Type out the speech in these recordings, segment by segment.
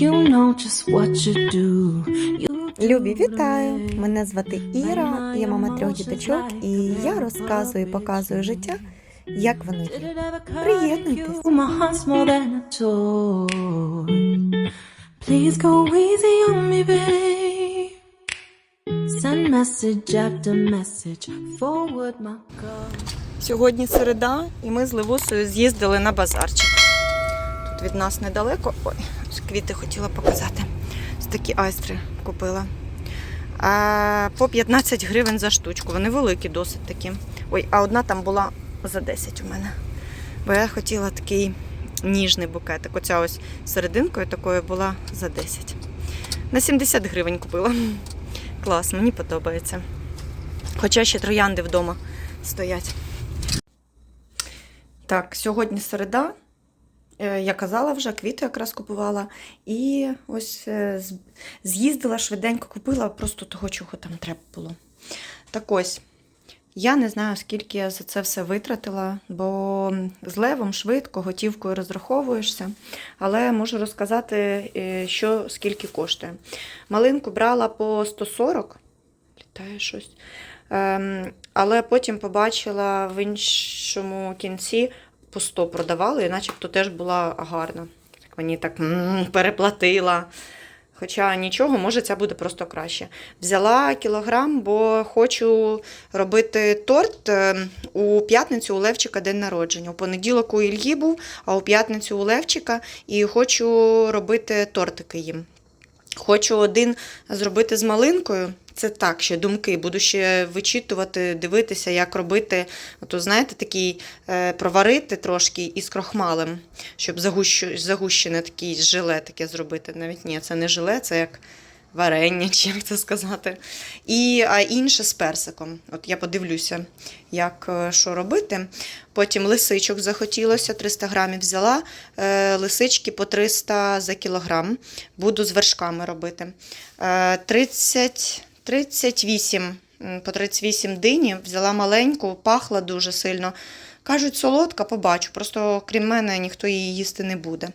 You know just what you do. You Любі, вітаю! Мене звати Іра, я мама трьох діточок, і я розказую і показую життя, як воно є. Приєднуйтесь. Please go easy on me, babe. Send message after message. Forward my call. Сьогодні середа, і ми з Левусою з'їздили на базарчик. Тут від нас недалеко. Ой, квіти хотіла показати. Ось такі айстри купила. А, по 15 гривень за штучку. Вони великі, досить такі. Ой, а одна там була за 10 у мене. Бо я хотіла такий ніжний букетик. Оця ось серединкою такою була за 10. На 70 гривень купила. Клас, мені подобається. Хоча ще троянди вдома стоять. Так, сьогодні середа. Е, Я казала вже, квіти якраз купувала. І ось е, з'їздила швиденько, купила просто того, чого там треба було. Так ось, я не знаю, скільки я за це все витратила, бо з левом швидко, готівкою розраховуєшся. Але можу розказати, е, що скільки коштує. Малинку брала по 140, літає щось. Ем, але потім побачила в іншому кінці по 100 продавали, і начебто теж була гарна. Так мені так переплатила. Хоча нічого, може, це буде просто краще. Взяла кілограм, бо хочу робити торт е, у п'ятницю у Левчика день народження. У понеділок у Ільї був, а у п'ятницю у Левчика, і хочу робити тортики їм. Хочу один зробити з малинкою. Це так, ще думки. Буду ще вичитувати, дивитися, як робити. Ото, знаєте, такий е, проварити трошки із крохмалем, щоб загущу, загущене такий желе таке зробити. Навіть ні, це не желе, це як варення, чи як це сказати. І, а інше з персиком. От я подивлюся, як е, що робити. Потім лисичок захотілося, 300 грамів взяла. Е, лисички по 300 за кілограм. Буду з вершками робити. Е, 30, 38, по 38 дині. Взяла маленьку, пахла дуже сильно. Кажуть, солодка, побачу. Просто крім мене ніхто її їсти не буде.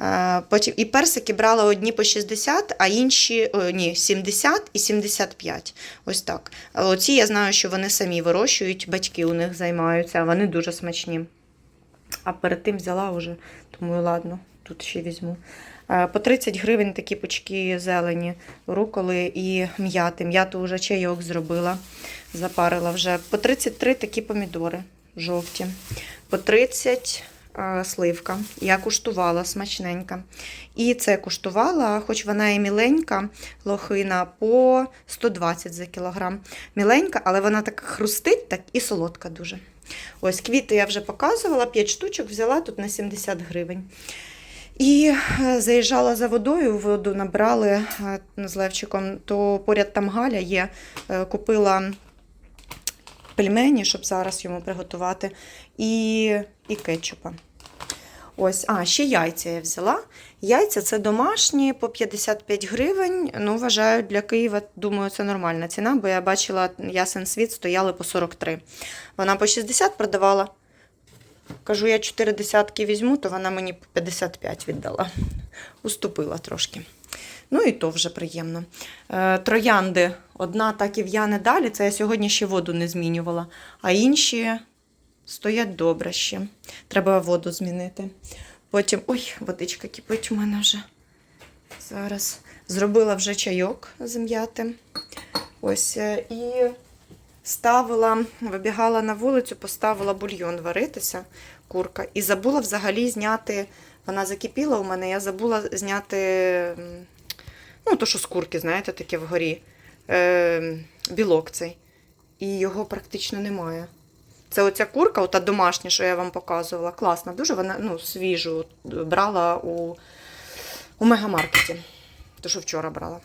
Е, Потім і персики брала одні по 60, а інші о, ні, 70 і 75. Ось так. Оці я знаю, що вони самі вирощують, батьки у них займаються, вони дуже смачні. А перед тим взяла вже, тому ладно, тут ще візьму. Е, По 30 гривень такі пучки зелені, руколи і м'яти. М'яту вже чайок зробила, запарила вже. По 33 такі помідори жовті. По 30 е, сливка. Я куштувала смачненька. І це куштувала, хоч вона і міленька, лохина, по 120 за кілограм. Міленька, але вона так хрустить так і солодка дуже. Ось квіти я вже показувала, 5 штучок взяла тут на 70 гривень. І е, заїжджала за водою, воду набрали е, з Левчиком, то поряд там Галя є. е, Купила пельмені, щоб зараз йому приготувати, і, і кетчупа. Ось, а, ще яйця я взяла. Яйця це домашні по 55 гривень. Ну, вважаю, для Києва, думаю, це нормальна ціна, бо я бачила, ясен світ стояли по 43. Вона по 60 продавала. Кажу, я 4 десятки візьму, то вона мені 55 віддала. Уступила трошки. Ну і то вже приємно. Е, троянди. Одна так і в'яне далі. Це я сьогодні ще воду не змінювала. А інші стоять добре ще. Треба воду змінити. Потім. Ой, водичка кипить у мене вже. Зараз зробила вже чайок з. Ось е, і ставила, вибігала на вулицю, поставила бульйон варитися, курка, і забула взагалі зняти. Вона закипіла у мене, я забула зняти, ну, то, що з курки, знаєте, таке вгорі, е, білок цей. І його практично немає. Це оця курка, ота домашня, що я вам показувала. Класна, дуже вона ну, свіжу брала у, у мегамаркеті. То, що вчора брала.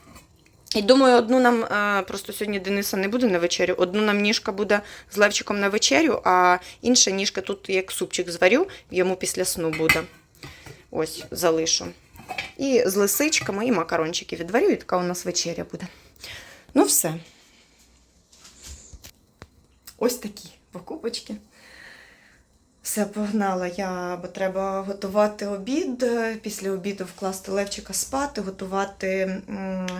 І думаю, одну нам е, просто сьогодні Дениса не буде на вечерю. Одну нам ніжка буде з Левчиком на вечерю, а інша ніжка тут як супчик зварю, йому після сну буде. Ось, залишу. І з лисичками, і макарончики відварю, і така у нас вечеря буде. Ну, все. Ось такі покупочки. Все погнала я, бо треба готувати обід. Після обіду вкласти Левчика спати, готувати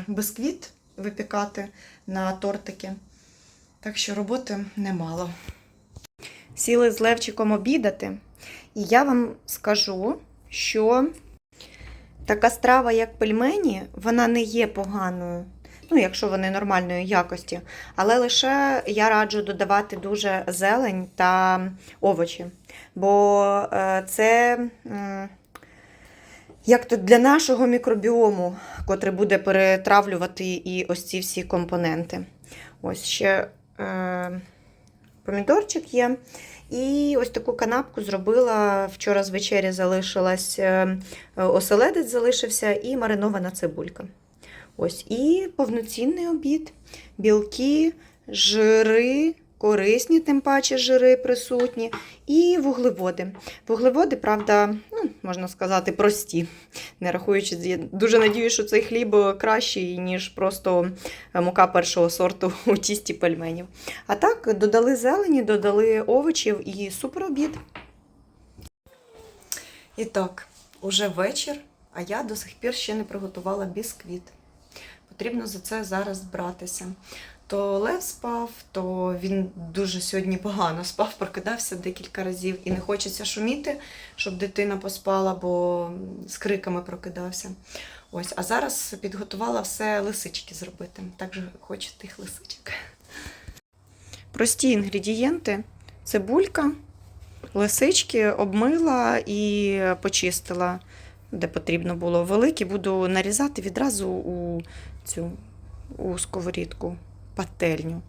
бисквіт, випікати на тортики. Так що роботи немало. Сіли з Левчиком обідати, і я вам скажу, що така страва, як пельмені, вона не є поганою. Ну, якщо вони нормальної якості. Але лише я раджу додавати дуже зелень та овочі. Бо е, це як то для нашого мікробіому, котрий буде перетравлювати і ось ці всі компоненти. Ось ще е, помідорчик є. І ось таку канапку зробила. Вчора з вечері залишилась е, оселедець залишився і маринована цибулька. Ось, і повноцінний обід, білки, жири, корисні, тим паче жири присутні, і вуглеводи. Вуглеводи, правда, ну, можна сказати, прості. Не рахуючи, я дуже надіюсь, що цей хліб кращий, ніж просто мука першого сорту у тісті пельменів. А так, додали зелені, додали овочів і супер обід. І так, уже вечір, а я до сих пір ще не приготувала бісквіт. Потрібно за це зараз братися. То Лев спав, то він дуже сьогодні погано спав, прокидався декілька разів і не хочеться шуміти, щоб дитина поспала, бо з криками прокидався. Ось, а зараз підготувала все лисички зробити. Так же хочу тих лисичок. Прості інгредієнти: цибулька, лисички обмила і почистила, де потрібно було. Великі буду нарізати відразу у цю у сковорідку, пательню.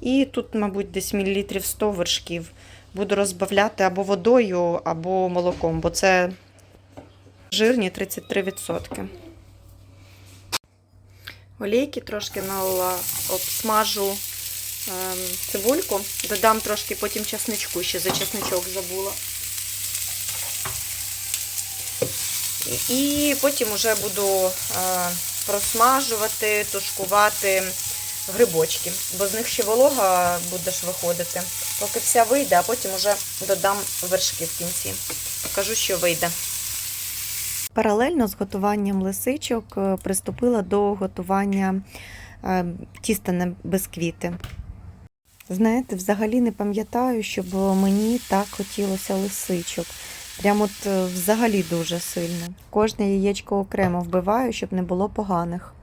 І тут, мабуть, десь мілілітрів 100 вершків. Буду розбавляти або водою, або молоком, бо це жирні 33%. Олійки трошки налила, обсмажу ем, цибульку, додам трошки потім часничку, ще за часничок забула. І потім вже буду е, просмажувати, тушкувати грибочки, бо з них ще волога буде виходити. Поки вся вийде, а потім вже додам вершки в кінці. Покажу, що вийде. Паралельно з готуванням лисичок е, приступила до готування е, тіста на бисквіти. Знаєте, взагалі не пам'ятаю, щоб мені так хотілося лисичок. Прямо от е, взагалі дуже сильно. Кожне яєчко окремо вбиваю, щоб не було поганих.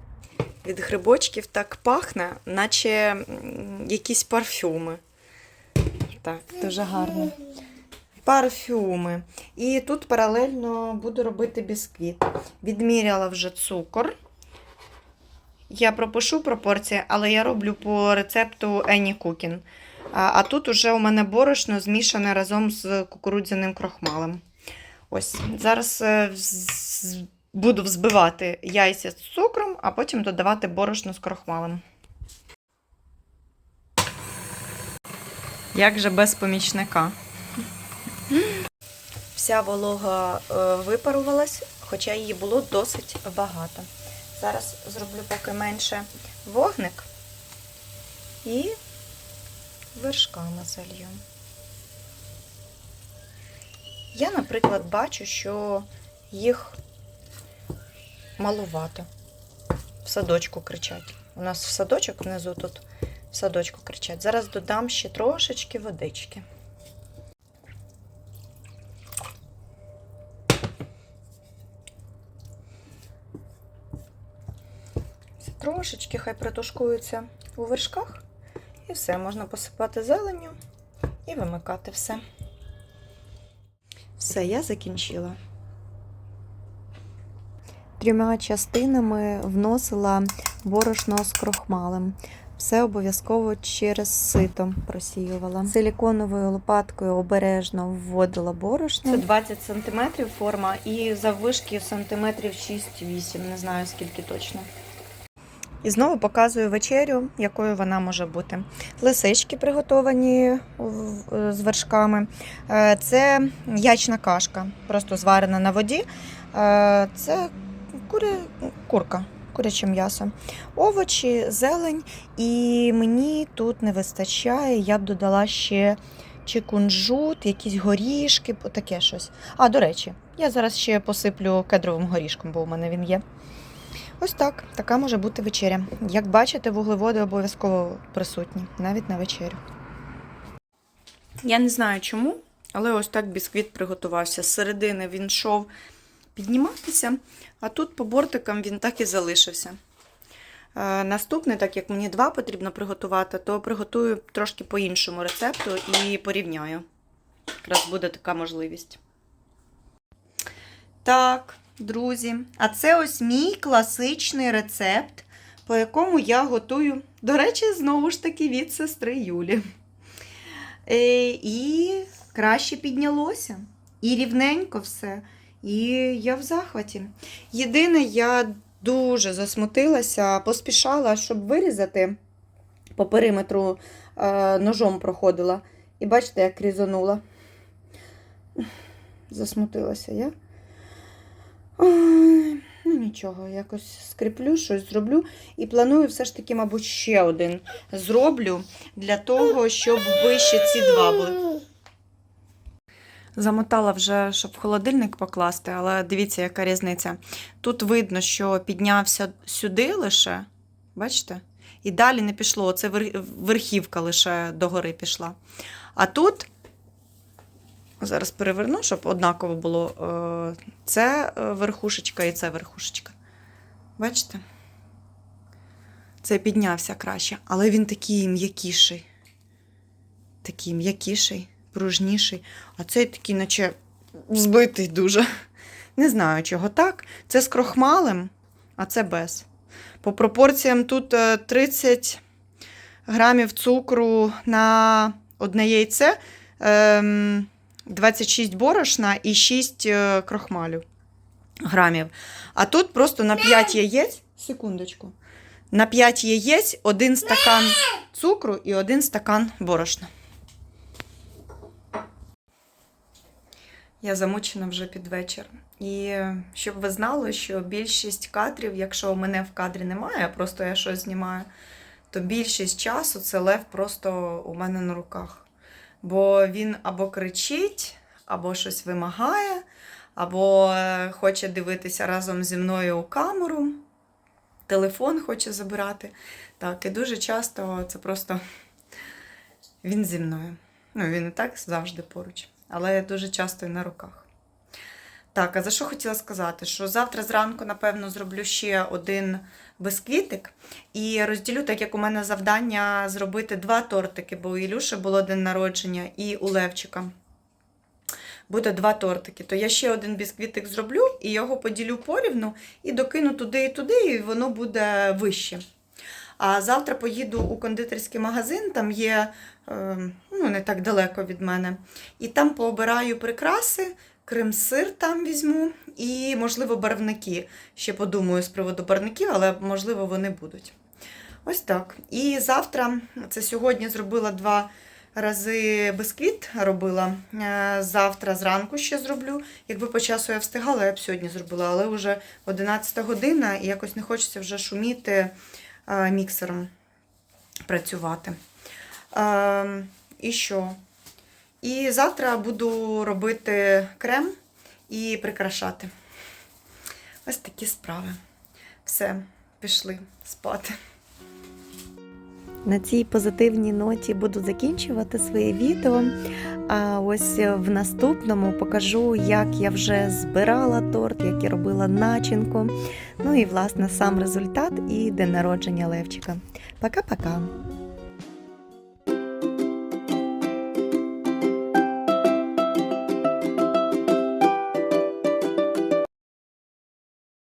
Від грибочків так пахне, наче якісь парфюми. Так, дуже гарно. Парфюми. І тут паралельно буду робити бісквіт. Відміряла вже цукор. Я пропишу пропорції, але я роблю по рецепту Cooking. А, а тут уже у мене борошно змішане разом з кукурудзяним крохмалем. Ось, зараз е, буду взбивати яйця з цукром, а потім додавати борошно з крохмалем. Як же без помічника? Вся волога е, випарувалась, хоча її було досить багато. Зараз зроблю поки менше вогник і вершками залью. Я, наприклад, бачу, що їх малувато. В садочку кричать. У нас в садочок внизу тут в садочку кричать. Зараз додам ще трошечки водички. Це Трошечки хай притушкуються у вершках. І все, можна посипати зеленню і вимикати все. Все, я закінчила. Трьома частинами вносила борошно з крохмалем. Все обов'язково через сито просіювала. Силіконовою лопаткою обережно вводила борошно. Це 20 см форма і заввишки сантиметрів 6-8, не знаю скільки точно. І знову показую вечерю, якою вона може бути. Лисички приготовані з вершками. Е, Це ячна кашка, просто зварена на воді. Е, Це кури... курка, куряче м'ясо. Овочі, зелень. І мені тут не вистачає, я б додала ще чи кунжут, якісь горішки, таке щось. А, до речі, я зараз ще посиплю кедровим горішком, бо у мене він є. Ось так, така може бути вечеря. Як бачите, вуглеводи обов'язково присутні, навіть на вечерю. Я не знаю чому, але ось так бісквіт приготувався. З середини він йшов підніматися, а тут по бортикам він так і залишився. Е, Наступний, так як мені два потрібно приготувати, то приготую трошки по іншому рецепту і порівняю. Якраз буде така можливість. Так, друзі, а це ось мій класичний рецепт, по якому я готую, до речі, знову ж таки від сестри Юлі. Е, і краще піднялося. І рівненько все. І я в захваті. Єдине, я дуже засмутилася, поспішала, щоб вирізати по периметру е, ножом проходила. І бачите, як різанула. Засмутилася я. Ой, ну нічого, якось скріплю, щось зроблю. І планую все ж таки, мабуть, ще один зроблю для того, щоб вище ці два були. Замотала вже, щоб в холодильник покласти, але дивіться, яка різниця. Тут видно, що піднявся сюди лише, бачите? І далі не пішло. Оце верхівка лише догори пішла. А тут, зараз переверну, щоб однаково було. е, Це е, верхушечка і це верхушечка. Бачите? Це піднявся краще, але він такий м'якіший. Такий м'якіший, пружніший. А цей такий, наче збитий дуже. Не знаю, чого так. Це з крохмалем, а це без. По пропорціям тут е, 30 грамів цукру на одне яйце, ем, 26 борошна і 6 е, крохмалю грамів. А тут просто на 5 яєць, секундочку, на 5 яєць один стакан цукру і один стакан борошна. Я замучена вже під вечір. І щоб ви знали, що більшість кадрів, якщо мене в кадрі немає, просто я щось знімаю, то більшість часу це лев просто у мене на руках. Бо він або кричить, або щось вимагає, або е, хоче дивитися разом зі мною у камеру, телефон хоче забирати. Так, і дуже часто це просто він зі мною. Ну, він і так завжди поруч, але дуже часто і на руках. Так, а за що хотіла сказати? Що завтра зранку, напевно, зроблю ще один бисквітик і розділю, так як у мене завдання зробити два тортики, бо у Ілюші було день народження і у Левчика. Буде два тортики. То я ще один бісквітик зроблю і його поділю порівну і докину туди і туди, і воно буде вище. А завтра поїду у кондитерський магазин, там є е, ну, не так далеко від мене. І там пообираю прикраси, крем-сир там візьму і, можливо, барвники. Ще подумаю з приводу барвників, але можливо вони будуть. Ось так. І завтра, це сьогодні зробила два рази бисквіт робила. Е, Завтра зранку ще зроблю. Якби по часу я встигала, я б сьогодні зробила, але вже 11 година і якось не хочеться вже шуміти е, міксером працювати. Е, І що? І завтра буду робити крем і прикрашати. Ось такі справи. Все, пішли спати. На цій позитивній ноті буду закінчувати своє відео. А ось в наступному покажу, як я вже збирала торт, як я робила начинку. Ну і, власне, сам результат і день народження Левчика. Пока-пока!